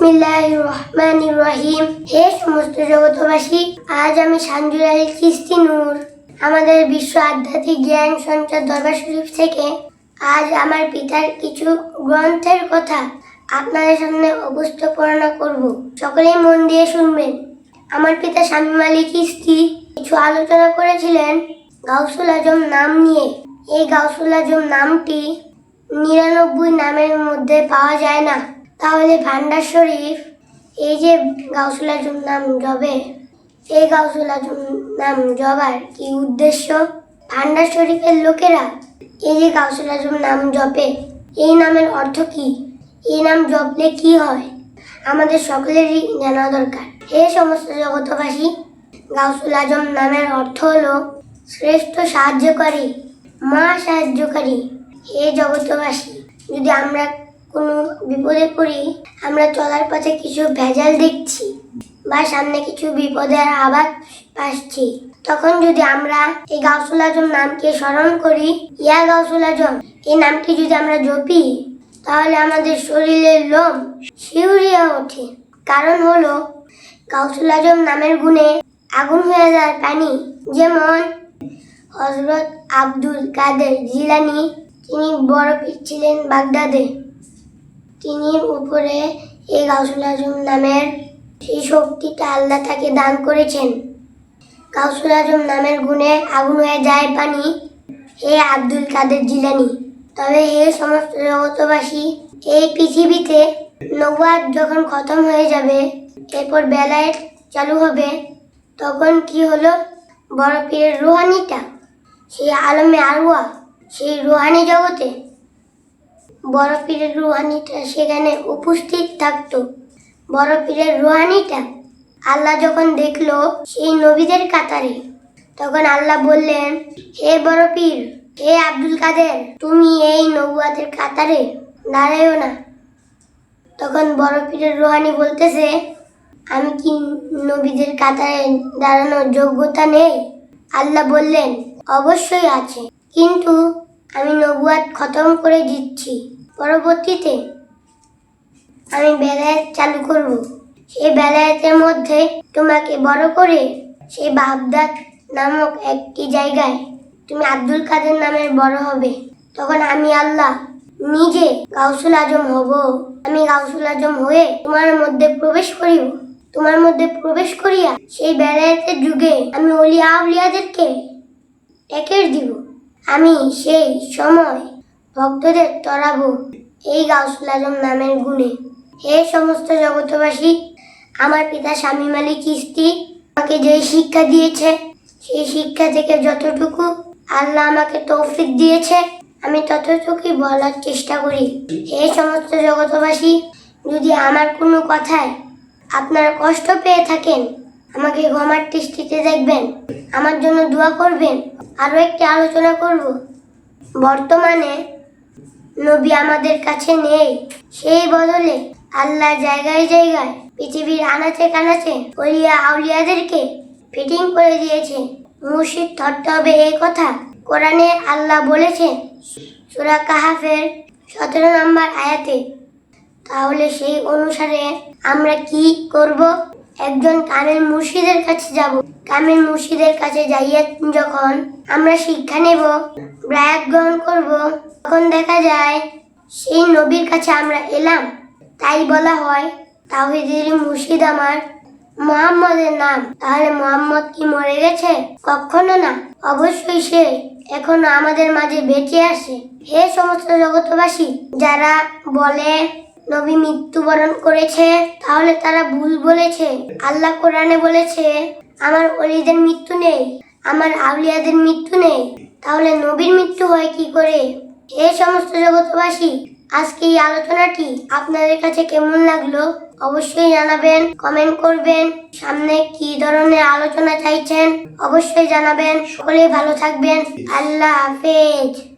বিসমিল্লাহ রহমান রহিম। হে সমস্ত জগতবাসী আজ আমি সাঞ্জুর আলী চিস্তি নূর। আমাদের বিশ্ব আধ্যাত্মিক জ্ঞান সঞ্চার দরবার শরীফ থেকে আজ আমার পিতার কিছু গ্রন্থের কথা আপনাদের সামনে উপস্থাপনা করব। সকলেই মন দিয়ে শুনবেন। আমার পিতা শামীম আলী চিস্তি কিছু আলোচনা করেছিলেন গাউসুল আজম নাম নিয়ে। এই গাউসুল আজম নামটি নিরানব্বই নামের মধ্যে পাওয়া যায় না। তাহলে ভান্ডার শরীফ, এই যে গাউসুল আজম নাম জবে, এই গাউসুল আজম নাম জবার কি উদ্দেশ্য? ভান্ডার শরীফের লোকেরা, এই যে গাউসুল আজম নাম জপে, এই নামের অর্থ কি? এই নাম জপলে কি হয়? আমাদের সকলেরই জানা দরকার। হে সমস্ত জগতবাসী গাউসুল আজম নামের অর্থ হলো শ্রেষ্ঠ সাহায্যকারী মা সাহায্যকারী। হে জগতবাসী যদি আমরা কোনো বিপদে পড়ি, আমরা চলার পথে কিছু ভেজাল দেখছি বা সামনে কিছু বিপদের আবাদ পাচ্ছি। তখন যদি আমরা এই গাউসুল আজম নামকে স্মরণ করি, ইয়া গাউসুল আজম, এই নামটি যদি আমরা জপি, তাহলে আমাদের শরীরের লোম শিউরিয়া ওঠে। কারণ হলো, গাউসুল আজম নামের গুণে আগুন হয়ে যায় পানি। যেমন হজরত আব্দুল কাদের জিলানি, তিনি বড় ছিলেন বাগদাদে। তিনি উপরে এই গাউসুল আজম নামের সেই শক্তিটা আল্লাহ তাকে দান করেছেন। গাউসুল আজম নামের গুণে আগুন হয়ে যায় পানি। হে আব্দুল কাদের জিলানি, তবে হে সমস্ত জগতবাসী এই পৃথিবীতে নবাদ যখন খতম হয়ে যাবে, এরপর বেলায় চালু হবে, তখন কি হলো? বড় পীরের রুহানিটা? সেই আলমে আরওয়া, সেই রুহানি জগতে বড় পীরের রুহানিটা সেখানে উপস্থিত থাকতো। বড় পীরের রুহানিটা আল্লাহ যখন দেখল সেই নবীদের কাতারে, তখন আল্লাহ বললেন, হে বড় পীর হে আব্দুল কাদের, তুমি এই নবুয়াদের কাতারে দাঁড়াইও না। তখন বড় পীরের রুহানি বলতেছে, আমি কি নবীদের কাতারে দাঁড়ানোর যোগ্যতা নেই? আল্লাহ বললেন, অবশ্যই আছে, কিন্তু আমি নবুয়াত খতম করে দিচ্ছি। পরবর্তীতে আমি বেলায়েত চালু করব। সেই বেলায়েতের মধ্যে তোমাকে বড় করে সেই বাগদাদ নামক একটি জায়গায় তুমি আব্দুল কাদের নামের বড় হবে। তখন আমি আল্লাহ নিজে গাউসুল আজম হব। আমি গাউসুল আজম হয়ে তোমার মধ্যে প্রবেশ করিব। তোমার মধ্যে প্রবেশ করিয়া সেই বেলায়েতের যুগে আমি অলিয়া আউলিয়াদেরকে একের দিব। আমি সেই সময় ভক্তদের তরাবো এই গাউসুল আজম নামের গুণে। হে সমস্ত জগতবাসী আমার পিতা স্বামী আলী কিস্তি আমাকে যে শিক্ষা দিয়েছে, সেই শিক্ষা থেকে যতটুকু আল্লাহ আমাকে তৌফিক দিয়েছে, আমি ততটুকুই বলার চেষ্টা করি। হে সমস্ত জগতবাসী যদি আমার কোনো কথায় আপনারা কষ্ট পেয়ে থাকেন, আমাকে ঘমার দৃষ্টিতে দেখবেন, আমার জন্য দোয়া করবেন, আরও একটি আলোচনা করব। বর্তমানে নবী আমাদের কাছে নেই। সেই বদলে আল্লাহ জায়গায় জায়গায় পৃথিবীর আনাচে কানাচে অলিয়া আউলিয়াদেরকে ফিটিং করে দিয়েছে। মুর্শিদ ধরতে হবে এই কথা কোরআনে আল্লাহ বলেছেন সূরা কাহাফের সতেরো নম্বর আয়াতে, তাহলে সেই অনুসারে আমরা কি করব? একজন কামেল মুর্শিদের কাছে যাব। কামেল মুর্শিদের কাছে যাইয়া যখন আমরা শিক্ষা নেব, ব্রায়াত গ্রহণ করব, তখন দেখা যায় সেই নবীর কাছে আমরা এলাম। তাই বলা হয় তাহিদের মুর্শিদ আমার মোহাম্মদের নাম। তাহলে মোহাম্মদ কি মরে গেছে? কখনো না। অবশ্যই সে এখনও আমাদের মাঝে বেঁচে আসে হে সমস্ত জগতবাসী যারা বলে নবী মৃত্যুবরণ করেছে, তাহলে তারা ভুল বলেছে। আল্লাহ কোরআনে বলেছে, আমার অলিদের মৃত্যু নেই, আমার আউলিয়াদের মৃত্যু নেই। তাহলে নবীর মৃত্যু হয় কি করে? এ সমস্ত জগতবাসী আজকে এই আলোচনাটি আপনাদের কাছে কেমন লাগল অবশ্যই জানাবেন, কমেন্ট করবেন। সামনে কি ধরনের আলোচনা চাইছেন অবশ্যই জানাবেন। সকলেই ভালো থাকবেন। আল্লাহ হাফেজ।